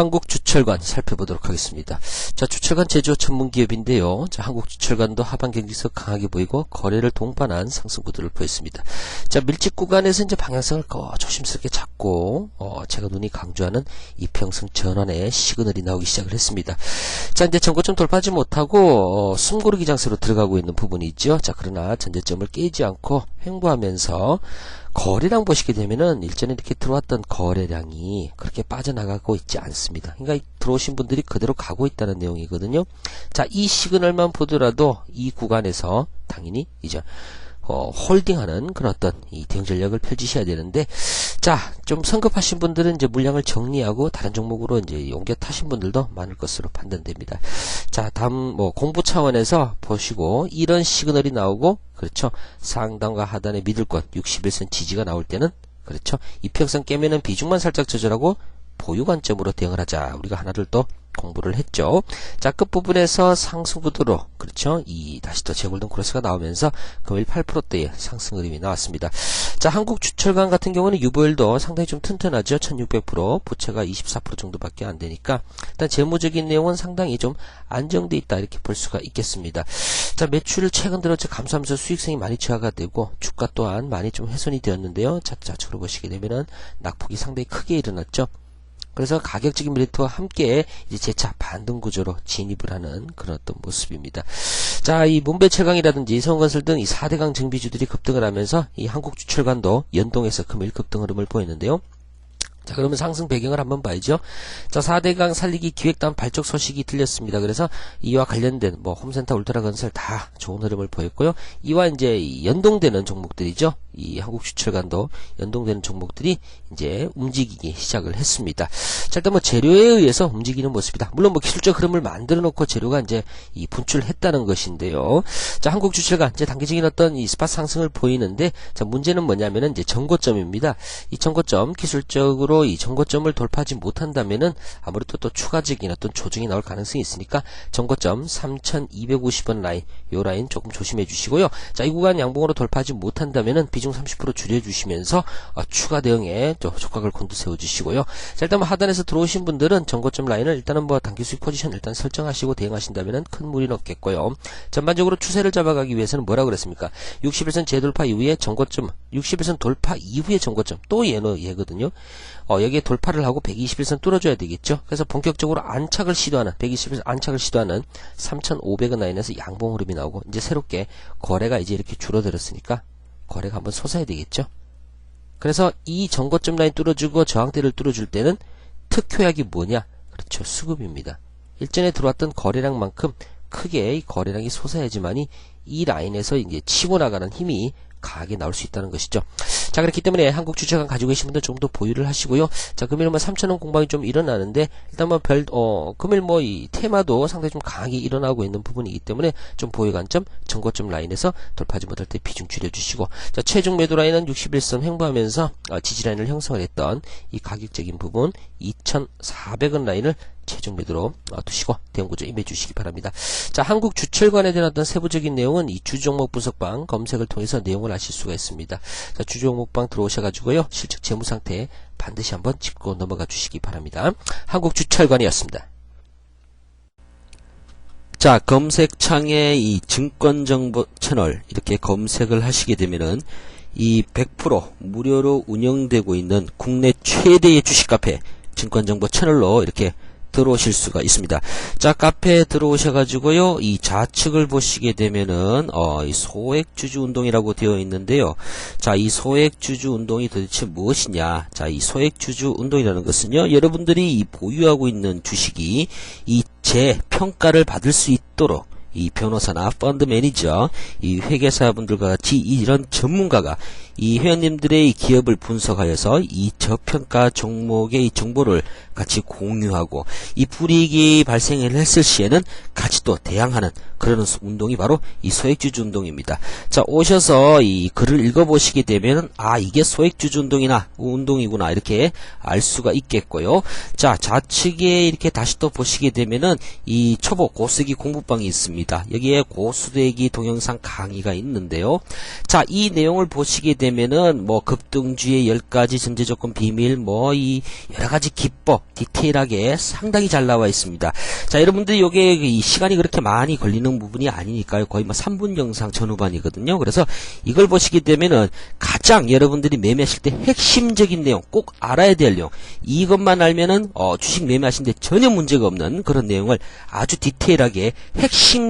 한국 주 철관 살펴보도록 하겠습니다. 자, 주철관 제조업 전문 기업인데요. 자, 한국 주철관도 하반 경기서 강하게 보이고 거래를 동반한 상승 구도를 보였습니다. 자, 밀집 구간에서 이제 방향성을 거 조심스럽게 잡고 어, 제가 눈이 강조하는 이평선 전환의 시그널이 나오기 시작을 했습니다. 자, 이제 전고점 돌파하지 못하고 어, 숨고르기 장세로 들어가고 있는 부분이 있죠. 자, 그러나 전제점을 깨지 않고 횡보하면서 거래량 보시게 되면은 일전에 이렇게 들어왔던 거래량이 그렇게 빠져나가고 있지 않습니다. 그러니까 이 들어오신 분들이 그대로 가고 있다는 내용이거든요. 자, 이 시그널만 보더라도 이 구간에서 당연히 이제 어, 홀딩하는 그런 어떤 이 대응 전략을 펼치셔야 되는데, 자, 좀 성급하신 분들은 이제 물량을 정리하고 다른 종목으로 이제 옮겨 타신 분들도 많을 것으로 판단됩니다. 자, 다음 뭐 공부 차원에서 보시고 이런 시그널이 나오고, 그렇죠. 상단과 하단의 미들권 61선 지지가 나올 때는 그렇죠. 이평선 깨면은 비중만 살짝 조절하고 보유 관점으로 대응을 하자. 우리가 하나를 또 공부를 했죠. 자, 끝부분에서 상승 구도로, 그렇죠. 이, 다시 또 재골든 크로스가 나오면서 금일 8%대의 상승 흐름이 나왔습니다. 자, 한국 주철관 같은 경우는 유보율도 상당히 좀 튼튼하죠. 1600%, 부채가 24% 정도밖에 안 되니까, 일단 재무적인 내용은 상당히 좀 안정돼 있다. 이렇게 볼 수가 있겠습니다. 자, 매출을 최근 들어 감소하면서 수익성이 많이 저하가 되고, 주가 또한 많이 좀 훼손이 되었는데요. 자, 좌측으로 보시게 되면은 낙폭이 상당히 크게 일어났죠. 그래서 가격적인 메리트와 함께 이제 재차 반등 구조로 진입을 하는 그런 어떤 모습입니다. 자, 이 문배철강이라든지 성건설 등 이 4대강 정비주들이 급등을 하면서 이 한국 주철관도 연동해서 금일 급등 흐름을 보이는데요. 자, 그러면 상승 배경을 한번 봐야죠. 자, 4대강 살리기 기획단 발족 소식이 들렸습니다. 그래서 이와 관련된 뭐 홈센터 울트라 건설 다 좋은 흐름을 보였고요. 이와 이제 연동되는 종목들이죠. 이 한국주철관도 연동되는 종목들이 이제 움직이기 시작을 했습니다. 자, 일단 뭐 재료에 의해서 움직이는 모습이다. 물론 뭐 기술적 흐름을 만들어 놓고 재료가 이제 이 분출했다는 것인데요. 자, 한국주철관 이제 단기적인 어떤 이 스팟 상승을 보이는데 자, 문제는 뭐냐면은 이제 정고점입니다. 이 정고점 기술적으로 이 정고점을 돌파하지 못한다면은 아무래도 또 추가적인 어떤 조정이 나올 가능성이 있으니까 정고점 3,250원 라인 요 라인 조금 조심해 주시고요. 자, 이 구간 양봉으로 돌파하지 못한다면은 비중 30% 줄여 주시면서 어, 추가 대응에 또 촉각을 곤두세워 주시고요. 자, 일단 뭐 하단에서 들어오신 분들은 정고점 라인을 일단은 뭐 단기 수익 포지션 일단 설정하시고 대응하신다면은 큰 무리는 없겠고요. 전반적으로 추세를 잡아가기 위해서는 뭐라 그랬습니까? 61선 재돌파 이후에 정고점, 61선 돌파 이후에 정고점 또 얘는 얘거든요. 어, 여기에 돌파를 하고 121선 뚫어줘야 되겠죠. 그래서 본격적으로 안착을 시도하는 121선 안착을 시도하는 3,500원 라인에서 양봉 흐름이 나오고 이제 새롭게 거래가 이제 이렇게 줄어들었으니까 거래가 한번 솟아야 되겠죠. 그래서 이 정거점 라인 뚫어주고 저항대를 뚫어줄 때는 특효약이 뭐냐? 그렇죠. 수급입니다. 일전에 들어왔던 거래량만큼 크게 이 거래량이 솟아야지만이 이 라인에서 이제 치고 나가는 힘이 강하게 나올 수 있다는 것이죠. 자, 그렇기 때문에 한국 주차관 가지고 계신 분들 좀 더 보유를 하시고요. 자, 금일 뭐 3,000원 공방이 좀 일어나는데, 일단 뭐 별, 어, 금일 뭐 이 테마도 상당히 좀 강하게 일어나고 있는 부분이기 때문에 좀 보유 관점, 정거점 라인에서 돌파하지 못할 때 비중 줄여주시고, 자, 최종 매도 라인은 61선 횡보하면서 어, 지지 라인을 형성을 했던 이 가격적인 부분 2,400원 라인을 최종 매도로 두시고 대응구조 임해 주시기 바랍니다. 자, 한국 주철관에 대한 어떤 세부적인 내용은 이 주종목 분석방 검색을 통해서 내용을 아실 수가 있습니다. 자, 주종목방 들어오셔가지고요. 실적 재무 상태 반드시 한번 짚고 넘어가 주시기 바랍니다. 한국 주철관이었습니다. 자, 검색창에 이 증권정보 채널 이렇게 검색을 하시게 되면은 이 100% 무료로 운영되고 있는 국내 최대의 주식 카페 증권정보 채널로 이렇게 들어오실 수가 있습니다. 자, 카페에 들어오셔가지고요, 이 좌측을 보시게 되면은, 어, 이 소액주주 운동이라고 되어 있는데요. 자, 이 소액주주 운동이 도대체 무엇이냐? 자, 이 소액주주 운동이라는 것은요, 여러분들이 이 보유하고 있는 주식이 이 재평가를 받을 수 있도록 이 변호사나 펀드 매니저, 이 회계사분들과 같이 이런 전문가가 이 회원님들의 기업을 분석하여서 이 저평가 종목의 이 정보를 같이 공유하고 이 불이익이 발생을 했을 시에는 같이 또 대항하는 그런 운동이 바로 이 소액주주 운동입니다. 자 오셔서 이 글을 읽어보시게 되면 아 이게 소액주주 운동이나 운동이구나 이렇게 알 수가 있겠고요. 자 좌측에 이렇게 다시 또 보시게 되면은 이 초보 고수기 공부방이 있습니다. 여기에 고수대기 동영상 강의가 있는데요. 자 이 내용을 보시게 되면 되면은 뭐 급등주의 10가지 전제 조건 비밀 뭐 이 여러 가지 기법 디테일하게 상당히 잘 나와 있습니다. 자, 여러분들이 요게 이 시간이 그렇게 많이 걸리는 부분이 아니니까요. 거의 뭐 3분 영상 전후반이거든요. 그래서 이걸 보시게 되면은 가장 여러분들이 매매하실 때 핵심적인 내용 꼭 알아야 될 내용 이것만 알면은 어, 주식 매매하시는데 전혀 문제가 없는 그런 내용을 아주 디테일하게 핵심